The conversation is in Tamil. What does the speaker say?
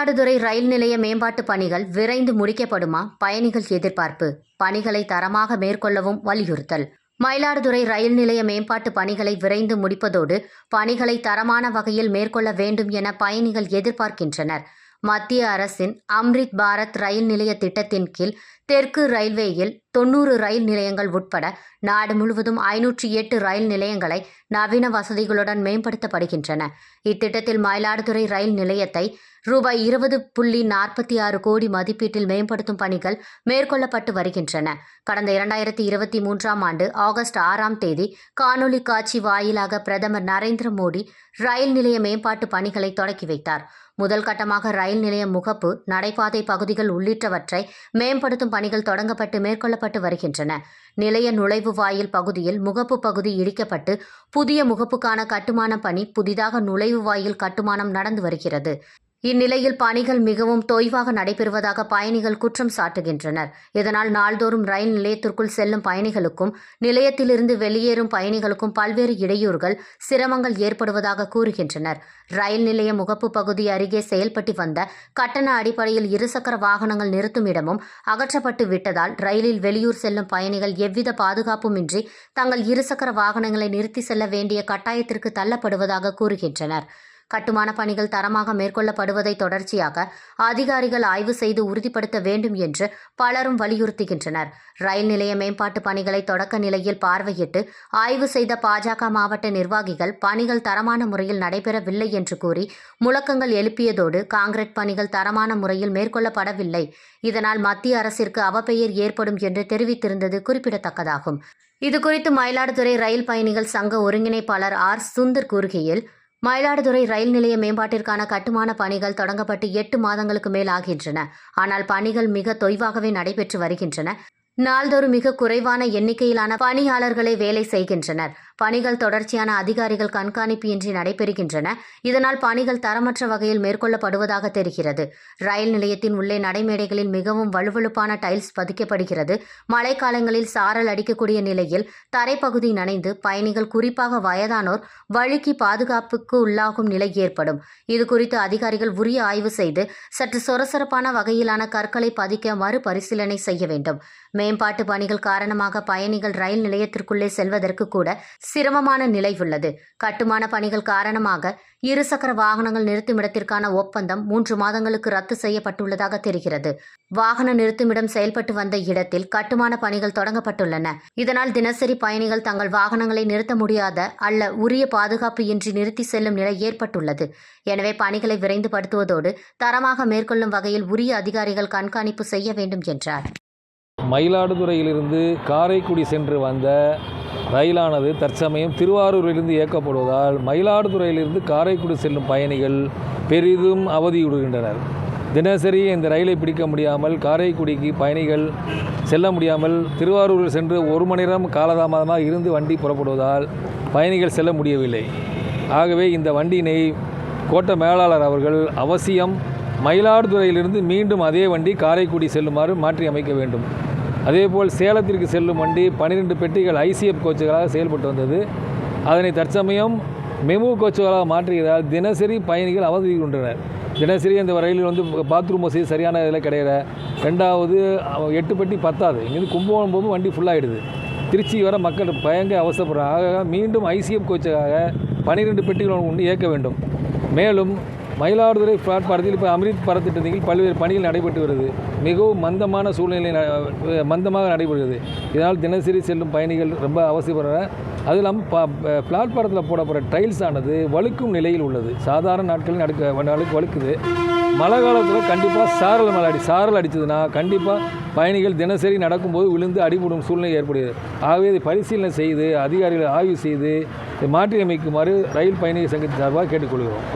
மயிலாடுதுறை ரயில் நிலைய மேம்பாட்டு பணிகள் விரைந்து முடிக்கப்படுமா? பயணிகள் எதிர்பார்ப்பு. பணிகளை தரமாக மேற்கொள்ளவும் வலியுறுத்தல். மயிலாடுதுறை ரயில் நிலைய மேம்பாட்டு பணிகளை விரைந்து முடிப்பதோடு பணிகளை தரமான வகையில் மேற்கொள்ள வேண்டும் என பயணிகள் எதிர்பார்க்கின்றனர். மத்திய அரசின் அம்ரித் பாரத் ரயில் நிலைய திட்டத்தின் கீழ் தெற்கு ரயில்வேயில் தொண்ணூறு ரயில் நிலையங்கள் உட்பட நாடு முழுவதும் ஐநூற்றி எட்டு ரயில் நிலையங்களை நவீன வசதிகளுடன் மேம்படுத்தப்படுகின்றன. இத்திட்டத்தில் மயிலாடுதுறை ரயில் நிலையத்தை ரூபாய் இருபது புள்ளி நாற்பத்தி ஆறு கோடி மதிப்பீட்டில் மேம்படுத்தும் பணிகள் மேற்கொள்ளப்பட்டு வருகின்றன. கடந்த இரண்டாயிரத்தி இருபத்தி மூன்றாம் ஆண்டு ஆகஸ்ட் ஆறாம் தேதி காணொலி காட்சி வாயிலாக பிரதமர் நரேந்திர மோடி ரயில் நிலைய மேம்பாட்டு பணிகளை தொடக்கி வைத்தார். முதல் கட்டமாக ரயில் நிலைய முகப்பு நடைபாதை பகுதிகள் உள்ளிட்டவற்றை மேம்படுத்தும் பணிகள் தொடங்கப்பட்டு மேற்கொள்ளப்பட்டு வருகின்றன. நிலைய நுழைவு வாயில் பகுதியில் முகப்பு பகுதி இடிக்கப்பட்டு புதிய முகப்புக்கான கட்டுமான பணி புதிதாக நுழைவு வாயில் கட்டுமானம் நடந்து வருகிறது. இந்நிலையில் பணிகள் மிகவும் தொய்வாக நடைபெறுவதாக பயணிகள் குற்றம் சாட்டுகின்றனர். இதனால் நாள்தோறும் ரயில் நிலையத்திற்குள் செல்லும் பயணிகளுக்கும் நிலையத்திலிருந்து வெளியேறும் பயணிகளுக்கும் பல்வேறு இடையூறுகள் சிரமங்கள் ஏற்படுவதாக கூறுகின்றனர். ரயில் நிலைய முகப்பு பகுதி அருகே செயல்பட்டு வந்த கட்டண அடிப்படையில் இருசக்கர வாகனங்கள் நிறுத்தும் இடமும் அகற்றப்பட்டு விட்டதால் ரயிலில் வெளியூர் செல்லும் பயணிகள் எவ்வித பாதுகாப்புமின்றி தங்கள் இருசக்கர வாகனங்களை நிறுத்தி செல்ல வேண்டிய கட்டாயத்திற்கு தள்ளப்படுவதாக கூறுகின்றனர். கட்டுமான பணிகள் தரமாக மேற்கொள்ளப்படுவதை தொடர்ச்சியாக அதிகாரிகள் ஆய்வு செய்து உறுதிப்படுத்த வேண்டும் என்று பலரும் வலியுறுத்துகின்றனர். ரயில் நிலைய மேம்பாட்டு பணிகளை தொடக்க நிலையில் பார்வையிட்டு ஆய்வு செய்த பாஜக மாவட்ட நிர்வாகிகள் பணிகள் தரமான முறையில் நடைபெறவில்லை என்று கூறி முழக்கங்கள் எழுப்பியதோடு காங்கிரட் பணிகள் தரமான முறையில் மேற்கொள்ளப்படவில்லை. இதனால் மத்திய அரசிற்கு அவப்பெயர் ஏற்படும் என்று தெரிவித்திருந்தது குறிப்பிடத்தக்கதாகும். இதுகுறித்து மயிலாடுதுறை ரயில் பயணிகள் சங்க ஒருங்கிணைப்பாளர் ஆர் சுந்தர் கூறுகையில் மயிலாடுதுறை ரயில் நிலைய மேம்பாட்டிற்கான கட்டுமான பணிகள் தொடங்கப்பட்டு எட்டு மாதங்களுக்கு மேல் ஆகின்றன. ஆனால் பணிகள் மிக தொய்வாகவே நடைபெற்று வருகின்றன. நாள்தோறும் மிக குறைவான எண்ணிக்கையிலான பணியாளர்களே வேலை செய்கின்றனர். பணிகள் தொடர்ச்சியான அதிகாரிகள் கண்காணிப்பு இன்றி நடைபெறுகின்றன. இதனால் பணிகள் தரமற்ற வகையில் மேற்கொள்ளப்படுவதாக தெரிகிறது. ரயில் நிலையத்தின் உள்ளே நடைமேடைகளில் மிகவும் வலுவழுப்பான டைல்ஸ் பதிக்கப்படுகிறது. மழைக்காலங்களில் சாரல் அடிக்கக்கூடிய நிலையில் தரைப்பகுதி நனைந்து பயணிகள் குறிப்பாக வயதானோர் வழுக்கி பாதுகாப்புக்கு உள்ளாகும் நிலை ஏற்படும். இது குறித்து அதிகாரிகள் உரிய ஆய்வு செய்து சற்று சொரசொரப்பான வகையிலான கற்களை பதிக்க மறுபரிசீலனை செய்ய வேண்டும். மேம்பாட்டு பணிகள் காரணமாக பயணிகள் ரயில் நிலையத்திற்குள்ளே செல்வதற்கு கூட சிரமமான நிலை உள்ளது கட்டுமான பணிகள் காரணமாக இருசக்கர வாகனங்கள் நிறுத்துமிடத்திற்கான ஒப்பந்தம் மூன்று மாதங்களுக்கு ரத்து செய்யப்பட்டுள்ளதாக தெரிகிறது. வாகன நிறுத்துமிடம் செயல்பட்டு வந்த இடத்தில் கட்டுமான பணிகள் தொடங்கப்பட்டுள்ளன. இதனால் தினசரி பயணிகள் தங்கள் வாகனங்களை நிறுத்த முடியாத அல்ல உரிய பாதுகாப்பு இன்றி நிறுத்தி செல்லும் நிலை ஏற்பட்டுள்ளது. எனவே பணிகளை விரைந்துபடுத்துவதோடு தரமாக மேற்கொள்ளும் வகையில் உரிய அதிகாரிகள் கண்காணிப்பு செய்ய வேண்டும் என்றார். மயிலாடுதுறையிலிருந்து காரைக்குடி சென்று வந்த ரயிலானது தற்சமயம் திருவாரூரிலிருந்து இயக்கப்படுவதால் மயிலாடுதுறையிலிருந்து காரைக்குடி செல்லும் பயணிகள் பெரிதும் அவதியுறுகின்றனர். தினசரி இந்த ரயிலை பிடிக்க முடியாமல் காரைக்குடிக்கு பயணிகள் செல்ல முடியாமல் திருவாரூரில் சென்று ஒரு மணி நேரம் காலதாமதமாக இருந்து வண்டி புறப்படுவதால் பயணிகள் செல்ல முடியவில்லை. ஆகவே இந்த வண்டியினை கோட்ட மேலாளர் அவர்கள் அவசியம் மயிலாடுதுறையிலிருந்து மீண்டும் அதே வண்டி காரைக்குடி செல்லுமாறு மாற்றி அமைக்க வேண்டும். அதேபோல் சேலத்திற்கு செல்லும் வண்டி பன்னிரெண்டு பெட்டிகள் ஐசிஎஃப் கோச்சுகளாக செயல்பட்டு வந்தது. அதனை தற்சமயம் மெமு கோச்சுகளாக மாற்றுகிறதால் தினசரி பயணிகள் அவதிக்கின்றனர் தினசரி அந்த ரயிலில் வந்து பாத்ரூம் வசதி சரியான இதில் கிடையாது ரெண்டாவது எட்டு பெட்டி பத்தாது. இங்கேருந்து கும்பகோணம் போகும்போது வண்டி ஃபுல்லாகிடுது திருச்சி வர மக்கள் பயங்கர அவசரப்படுறாங்க. ஆக மீண்டும் ஐசிஎஃப் கோச்சுக்காக பன்னிரெண்டு பெட்டிகள் கொண்டு இயக்க வேண்டும். மேலும் மயிலாடுதுறை பிளாட்பாரத்தில் இப்போ அமிர்த் பாரத் திட்டத்தில் பல்வேறு பணிகள் நடைபெற்று வருது. மிகவும் மந்தமான சூழ்நிலை ந- மந்தமாக நடைபெறுகிறது. இதனால் தினசரி செல்லும் பயணிகள் ரொம்ப அவசியப்படுறாங்க. அது இல்லாமல் ப பிளாட்பாரத்தில் போடப்படுற டைல்ஸ் ஆனது வழுக்கும் நிலையில் உள்ளது. சாதாரண நாட்களில் நடக்க வழுக்கு வழுக்குது. மழை காலத்தில் கண்டிப்பாக சாரல் மழை அடி சாரல் அடித்ததுன்னா கண்டிப்பாக பயணிகள் தினசரி நடக்கும்போது விழுந்து அடிபடும் சூழ்நிலை ஏற்படுகிறது. ஆகவே இதை பரிசீலனை செய்து அதிகாரிகள் ஆய்வு செய்து மாற்றியமைக்குமாறு ரயில் பயணிகள் சங்கத்தின் சார்பாக கேட்டுக்கொள்கிறோம்.